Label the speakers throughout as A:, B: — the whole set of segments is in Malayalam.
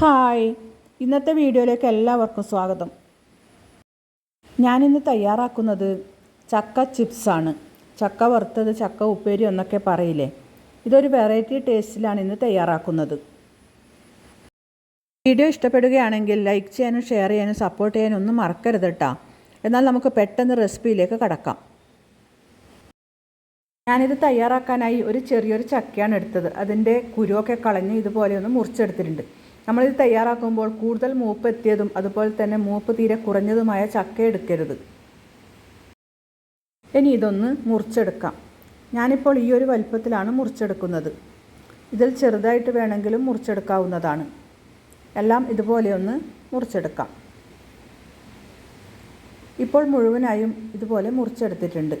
A: ഹായ്. ഇന്നത്തെ വീഡിയോയിലേക്ക് എല്ലാവർക്കും സ്വാഗതം. ഞാനിന്ന് തയ്യാറാക്കുന്നത് ചക്ക ചിപ്സാണ് ചക്ക വറുത്തത് ചക്ക ഉപ്പേരി എന്നൊക്കെ പറയില്ലേ? ഇതൊരു വെറൈറ്റി ടേസ്റ്റിലാണ് ഇന്ന് തയ്യാറാക്കുന്നത്. വീഡിയോ ഇഷ്ടപ്പെടുകയാണെങ്കിൽ ലൈക്ക് ചെയ്യാനും ഷെയർ ചെയ്യാനും സപ്പോർട്ട് ചെയ്യാനും ഒന്നും മറക്കരുത് കേട്ടോ എന്നാൽ നമുക്ക് പെട്ടെന്ന് റെസിപ്പിയിലേക്ക് കടക്കാം. ഞാനിത് തയ്യാറാക്കാനായി ഒരു ചെറിയൊരു ചക്കയാണ് എടുത്തത്. അതിന്റെ കുരുവൊക്കെ കളഞ്ഞ് ഇതുപോലെ ഒന്ന് മുറിച്ചെടുത്തിട്ടുണ്ട്. നമ്മളിത് തയ്യാറാക്കുമ്പോൾ കൂടുതൽ മൂപ്പ് എത്തിയതും അതുപോലെ തന്നെ മൂപ്പ് തീരെ കുറഞ്ഞതുമായ ചക്ക എടുക്കരുത്. ഇനി ഇതൊന്ന് മുറിച്ചെടുക്കാം. ഞാനിപ്പോൾ ഈ ഒരു വലിപ്പത്തിലാണ് മുറിച്ചെടുക്കുന്നത്. ഇതിൽ ചെറുതായിട്ട് വേണമെങ്കിലും മുറിച്ചെടുക്കാവുന്നതാണ്. എല്ലാം ഇതുപോലെ ഒന്ന് മുറിച്ചെടുക്കാം. ഇപ്പോൾ മുഴുവനായും ഇതുപോലെ മുറിച്ചെടുത്തിട്ടുണ്ട്.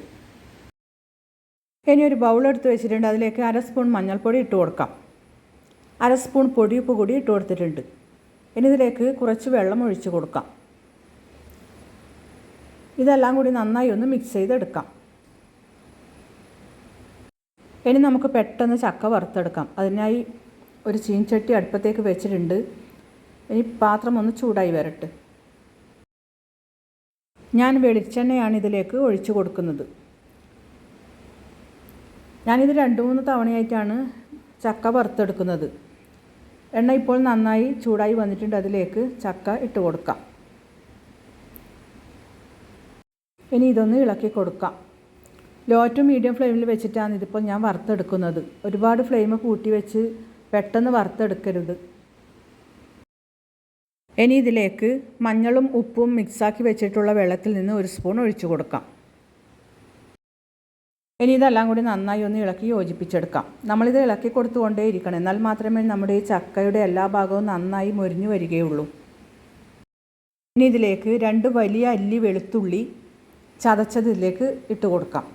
A: ഇനി ഒരു ബൗൾ എടുത്ത് വെച്ചിട്ടുണ്ട്. അതിലേക്ക് അര സ്പൂൺ മഞ്ഞൾപ്പൊടി ഇട്ട് കൊടുക്കാം. അര സ്പൂൺ പൊടിയുപ്പ് കൂടി ഇട്ട് കൊടുത്തിട്ടുണ്ട്. ഇനി ഇതിലേക്ക് കുറച്ച് വെള്ളം ഒഴിച്ച് കൊടുക്കാം. ഇതെല്ലാം കൂടി നന്നായി ഒന്ന് മിക്സ് ചെയ്തെടുക്കാം. ഇനി നമുക്ക് പെട്ടെന്ന് ചക്ക വറുത്തെടുക്കാം. അതിനായി ഒരു ചീൻചട്ടി അടുപ്പത്തേക്ക് വെച്ചിട്ടുണ്ട്. ഇനി പാത്രം ഒന്ന് ചൂടായി വരട്ടെ. ഞാൻ വെളിച്ചെണ്ണയാണ് ഇതിലേക്ക് ഒഴിച്ചു കൊടുക്കുന്നത്. ഞാനിത് രണ്ട് മൂന്ന് തവണയായിട്ടാണ് ചക്ക വറുത്തെടുക്കുന്നത്. എണ്ണ ഇപ്പോൾ നന്നായി ചൂടായി വന്നിട്ടുണ്ട്. അതിലേക്ക് ചക്ക ഇട്ട് കൊടുക്കാം. ഇനി ഇതൊന്ന് ഇളക്കി കൊടുക്കാം. ലോ ടു മീഡിയം ഫ്ലെയിമിൽ വെച്ചിട്ടാണ് ഇതിപ്പോൾ ഞാൻ വറുത്തെടുക്കുന്നത്. ഒരുപാട് ഫ്ലെയിം കൂട്ടി വെച്ച് പെട്ടെന്ന് വറുത്തെടുക്കരുത്. ഇനി ഇതിലേക്ക് മഞ്ഞളും ഉപ്പും മിക്സാക്കി വെച്ചിട്ടുള്ള വെള്ളത്തിൽ നിന്ന് ഒരു സ്പൂൺ ഒഴിച്ചു കൊടുക്കാം. ഇനി ഇതെല്ലാം കൂടി നന്നായി ഒന്ന് ഇളക്കി യോജിപ്പിച്ചെടുക്കാം. നമ്മളിത് ഇളക്കി കൊടുത്തുകൊണ്ടേ ഇരിക്കണം എന്നാൽ മാത്രമേ നമ്മുടെ ഈ ചക്കയുടെ എല്ലാ ഭാഗവും നന്നായി മൊരിഞ്ഞു വരികയുള്ളൂ. ഇനി ഇതിലേക്ക് രണ്ട് വലിയ അല്ലി വെളുത്തുള്ളി ചതച്ചത് ഇതിലേക്ക് ഇട്ട് കൊടുക്കാം.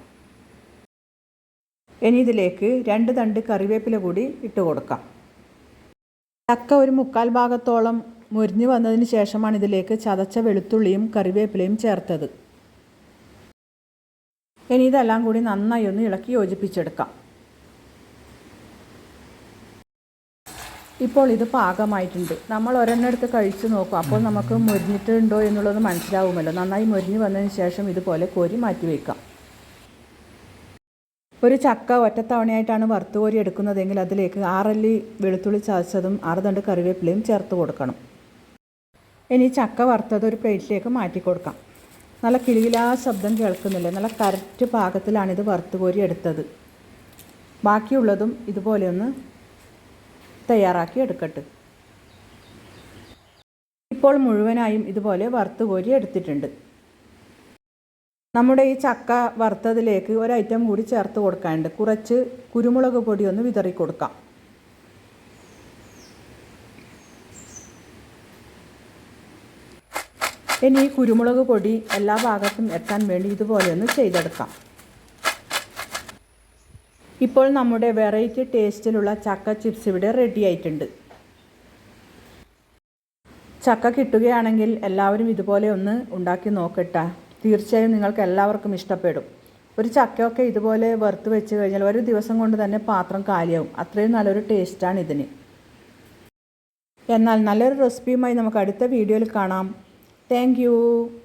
A: ഇനി ഇതിലേക്ക് രണ്ട് തണ്ട് കറിവേപ്പില കൂടി ഇട്ട് കൊടുക്കാം. ചക്ക ഒരു മുക്കാൽ ഭാഗത്തോളം മുരിഞ്ഞു വന്നതിന് ശേഷമാണ് ഇതിലേക്ക് ചതച്ച വെളുത്തുള്ളിയും കറിവേപ്പിലയും ചേർത്തത്. ഇനി ഇതെല്ലാം കൂടി നന്നായി ഒന്ന് ഇളക്കി യോജിപ്പിച്ചെടുക്കാം. ഇപ്പോൾ ഇത് പാകമായിട്ടുണ്ട്. നമ്മൾ ഒരെണ്ണെടുത്ത് കഴിച്ച് നോക്കും. അപ്പോൾ നമുക്ക് മുരിഞ്ഞിട്ടുണ്ടോ എന്നുള്ളത് മനസ്സിലാവുമല്ലോ. നന്നായി മുരിഞ്ഞ് വന്നതിന് ശേഷം ഇതുപോലെ കോരി മാറ്റി വയ്ക്കാം ഒരു ചക്ക ഒറ്റത്തവണയായിട്ടാണ് വറുത്ത് കോരി എടുക്കുന്നതെങ്കിൽ അതിലേക്ക് ആറല്ലി വെളുത്തുള്ളി ചതച്ചതും ആറ് തണ്ട് കറിവേപ്പിലയും ചേർത്ത് കൊടുക്കണം. ഇനി ചക്ക വറുത്തത് ഒരു പ്ലേറ്റിലേക്ക് മാറ്റി കൊടുക്കാം നല്ല കിളിയിലാ ശബ്ദം കേൾക്കുന്നില്ല? നല്ല കറക്റ്റ് പാകത്തിലാണിത് വറുത്ത് കോരി എടുത്തത്. ബാക്കിയുള്ളതും ഇതുപോലെ ഒന്ന് തയ്യാറാക്കി എടുക്കട്ടെ. ഇപ്പോൾ മുഴുവനായും ഇതുപോലെ വറുത്ത് കോരി എടുത്തിട്ടുണ്ട്. നമ്മുടെ ഈ ചക്ക വറുത്തതിലേക്ക് ഒരു ഐറ്റം കൂടി ചേർത്ത് കൊടുക്കാനുണ്ട്. കുറച്ച് കുരുമുളക് പൊടി ഒന്ന് വിതറി കൊടുക്കാം ഇനി ഈ കുരുമുളക് പൊടി എല്ലാ ഭാഗത്തും എത്താൻ വേണ്ടി ഇതുപോലെ ഒന്ന് ചെയ്തെടുക്കാം. ഇപ്പോൾ നമ്മുടെ വെറൈറ്റി ടേസ്റ്റിലുള്ള ചക്ക ചിപ്സ് ഇവിടെ റെഡി ആയിട്ടുണ്ട്. ചക്ക കിട്ടുകയാണെങ്കിൽ എല്ലാവരും ഇതുപോലെ ഒന്ന് ഉണ്ടാക്കി നോക്കട്ടെ. തീർച്ചയായും നിങ്ങൾക്ക് എല്ലാവർക്കും ഇഷ്ടപ്പെടും. ഒരു ചക്കയൊക്കെ ഇതുപോലെ വറുത്ത് വെച്ച് കഴിഞ്ഞാൽ ഒരു ദിവസം കൊണ്ട് തന്നെ പാത്രം കാലിയാവും. അത്രയും നല്ലൊരു ടേസ്റ്റാണ് ഇതിന്. എന്നാൽ നല്ലൊരു റെസിപ്പിയുമായി നമുക്ക് അടുത്ത വീഡിയോയിൽ കാണാം. Thank you.